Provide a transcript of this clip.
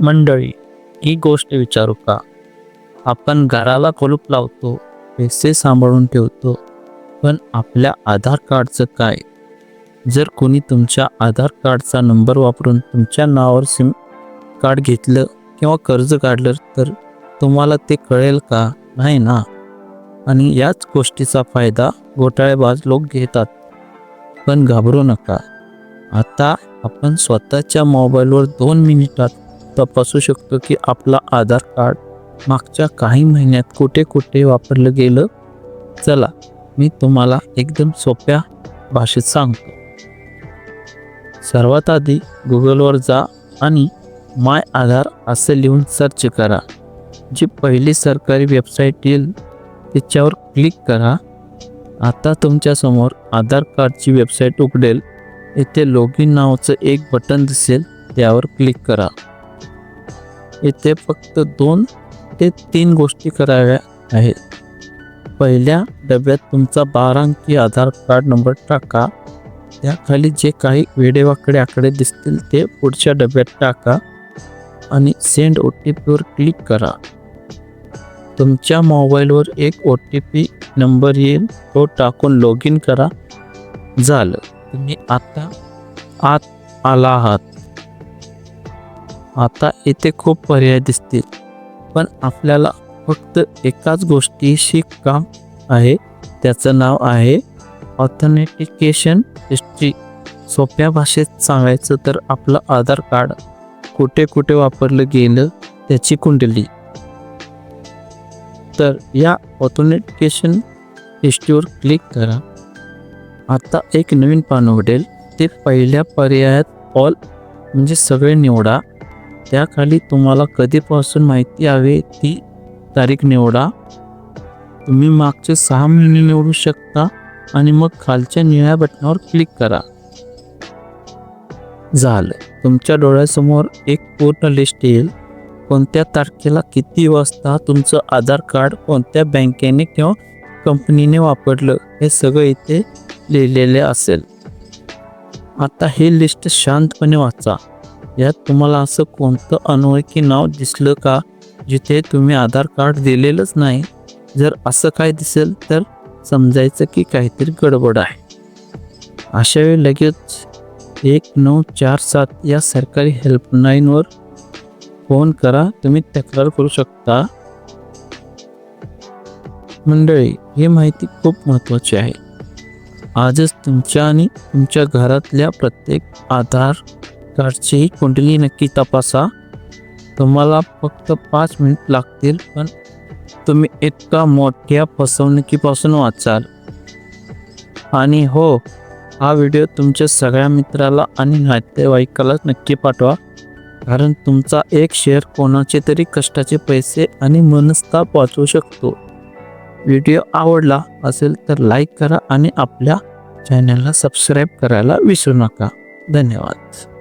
मंडळी ही गोष्ट विचारू का? आपण घराला कुलूप लावतो पैसे सांभाळून ठेवतो पण आपल्या आधार कार्डचं काय? जर कोणी तुमच्या आधार कार्डचा नंबर वापरून तुमच्या नावावर सिम कार्ड घेतलं किंवा कर्ज काढलं तर तुम्हाला ते कळेल का? नाही ना? आणि याच गोष्टीचा फायदा घोटाळेबाज लोक घेतात. पण घाबरू नका. आता आपण स्वतःच्या मोबाईलवर दोन मिनिटात तपासू शकतो की आपला आधार कार्ड मागच्या काही महिन्यात कुठे कुठे वापरलं गेलं? चला मी तुम्हाला एकदम सोप्या भाषेत सांगतो. सर्वात आधी गुगलवर जा आणि माय आधार असं लिहून सर्च करा. जी पहिली सरकारी वेबसाईट येईल त्याच्यावर क्लिक करा. आता तुमच्यासमोर आधार कार्डची वेबसाईट उघडेल. इथे लॉगिन नावाचं एक बटन दिसेल त्यावर क्लिक करा. इथे फक्त दोन ते तीन गोष्टी कराव्या आहेत. पहिल्या डब्यात तुमचा बारा अंकी आधार कार्ड नंबर टाका. त्याखाली जे काही वेडेवाकडे आकडे दिसतील ते पुढच्या डब्यात टाका आणि सेंड ओ टी पीवर क्लिक करा. तुमच्या मोबाईलवर एक ओ टी पी नंबर येईल तो टाकून लॉग इन करा. झालं. तुम्ही आता आत आला आहात. आता इथे खूप पर्याय दिसतील. पण आपल्याला फक्त एकाच गोष्टीशी काम आहे. त्याचं नाव आहे ऑथेंटिकेशन हिस्ट्री. सोप्या भाषेत सांगायचं तर आपलं आधार कार्ड कुठे कुठे वापरलं गेलं त्याची कुंडली. तर या ऑथेंटिकेशन हिस्ट्रीवर क्लिक करा. आता एक नवीन पान उघडेल. ते पहिल्या पर्यायात ऑल म्हणजे सगळे निवडा. त्याखाली तुम्हाला कधीपासून माहिती हवी ती तारीख निवडा. तुम्ही मागचे सहा महिने निवडू शकता आणि मग खालच्या निळ्या बटनावर क्लिक करा. झालं. तुमच्या डोळ्यासमोर एक पूर्ण लिस्ट येईल. कोणत्या तारखेला किती वाजता तुमचं आधार कार्ड कोणत्या बँकेने किंवा कंपनीने वापरलं हे सगळं इथे लिहिलेले असेल. आता हे लिस्ट शांतपणे वाचा. यात तुम्हाला असं कोणतं अनोळखी नाव दिसलं का जिथे तुम्ही आधार कार्ड दिलेलंच नाही? जर असं काय दिसेल तर समजायचं की काहीतरी गडबड आहे. अशा वेळी लगेच एक नऊ चार सात या सरकारी हेल्पलाईनवर फोन करा तुम्ही तक्रार करू शकता. मंडळी ही माहिती खूप महत्त्वाची आहे. आजच तुमच्या आणि तुमच्या घरातल्या प्रत्येक आधार प्रकारची कुंडली नक्की तपासा. तुम्हाला फक्त पाच मिनिट लागतील पण तुम्ही इतका मोठ्या फसवणुकीपासून वाचाल. आणि हो हा व्हिडिओ तुमच्या सगळ्या मित्राला आणि नातेवाईकाला नक्की पाठवा. कारण तुमचा एक शेअर कोणाचे तरी कष्टाचे पैसे आणि मनस्ताप वाचवू शकतो. व्हिडिओ आवडला असेल तर लाईक करा आणि आपल्या चॅनलला सबस्क्राईब करायला विसरू नका. धन्यवाद.